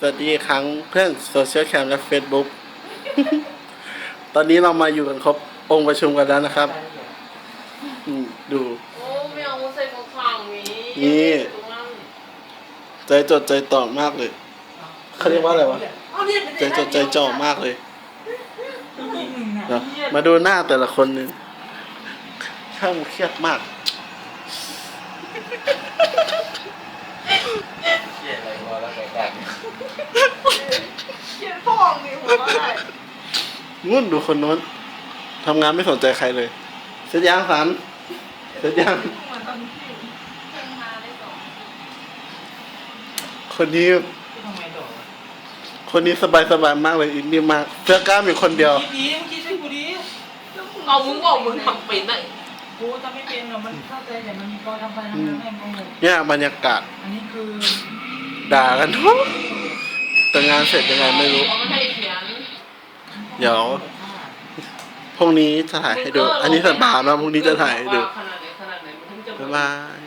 สวัสดีอีกครั้งเพื่อนโซเชียลแคมและ Facebook ตอนนี้เรามาอยู่กันครบองค์ประชุมกันแล้วนะครับอืมดู โอ้ไม่เอาใส่กระถางนี้นี่ตรงนั้นใจจดใจต่อมากเลยเขาเรียกว่าอะไรวะ เอาเนี่ยใจจดใจจ่อมากเลยนะมาดูหน้าแต่ละคนหนึ่งช่างเครียดมาก เชี่ยอะไรวะแล้วแปลก เขียนฟองนี่ผมว่าได้นุ่นดูคนโน้นทำงานไม่สนใจใครเลย เสร็จยังสัน เสร็จยัง เหมือนตอนที่เพิ่งมาได้สองคนนี้ๆทำไมโดดคนนี้สบายสบายมากเลยอินดีมาก เสื้อกล้ามอยู่คนเดียวดีดีเมื่อกี้ช่วยกูดีเอามึงบอกมึงทำเป็นได้กูทำไม่เป็นหรอกมันเข้าใจแต่มันมีพอทำไปทำมาแม่งงงเนี่ยบรรยากาศอันนี้คือด่ากันทุกแต่ งานเสร็จยังไงไม่รู้เขาไม่ให้เขียนเดี๋ยวพรุ่งนี้จะถ่ายให้ดู อันนี้สบายมากพรุ่งนี้จะถ่ายให้ดูว่าขนาดไหนขนาดไหนมันถึงจะบ๊ายบาย